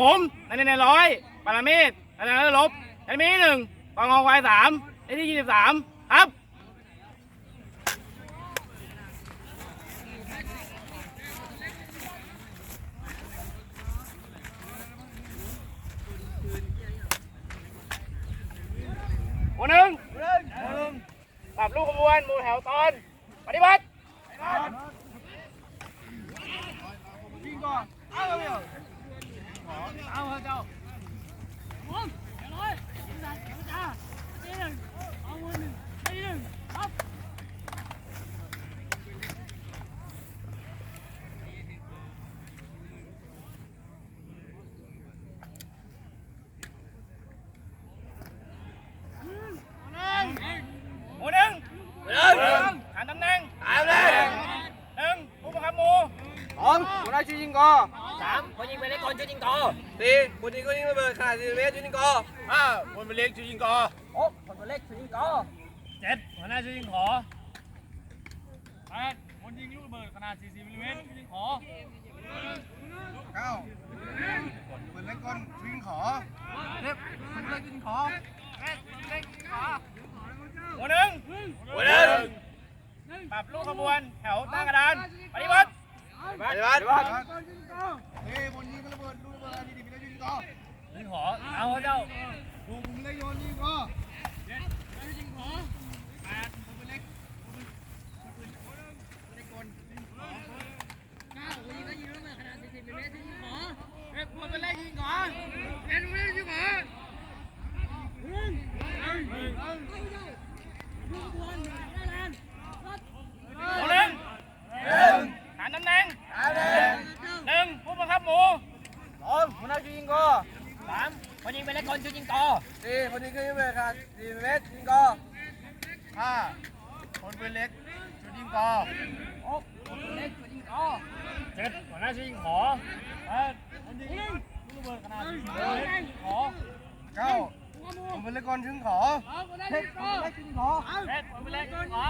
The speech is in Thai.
ผมในในในร้อยปารามีดในในลบในมีหนึ่งกองงอควายสามในที่ยี่สิบสามครับหัวหนึ่งปรับลูกขบวนหมู่แถวตอน ปฏิบัติหมู่หนึ่งขัน ตำแหน่งหนึ่งผู้บังคับหมู่สองหัวหน้าชุดยิงกอ สามคนยิงไปเล็กคนช่วยยิงต่อสี่คนยิงก็ยิงระเบิดขนาด40เมตรชุดยิงกอห้าคนเป็นเล็กชูยิงกอหกคนตัวเล็กช่วยยิงต่อเจ็ดหัวหน้าชูยิงขอแปดคนยิงลูกระเบิดขนาด40มิลลิเมตรชูยิงขอเก้าเปิดเล็กก้นวิ่งขอเล็บเปิดเล็กวิ่งขอหัวหนึ่งหัวหนึ่งปรับลูกขบวนแถวตั้งกระดานปฏิบัติปฏิบัติปฏิบัติ เฮ้ยบนยิงก็ระเบิดลูกระเบิดดีดีไปแล้วยิงขอยิงขอเอาเจ้าถูกผมเลยโยนยิงขอหัวหนึ่งฐานตำแหน่งหนึ่งผู้บังคับหมู่ สอง หน้าชุดยิงโกอสามคนยิงไปเล็กคนช่วยยิงโตสี่คนยิงก็ยิงระเบิดขาด40เมตรยิงโกอห้าคนเป็นเล็กชุดยิงกอหกคนตัวเล็กช่วยยิงต่อเจ็ดหัวหน้าชูยิงขอแปดคนยิงลูกระเบิดขนาดขอเก้าผมเป็นเล็กก้นยิงขอเล็กชุดยิงกอแปดคนเป็นเล็กชูยิงขอ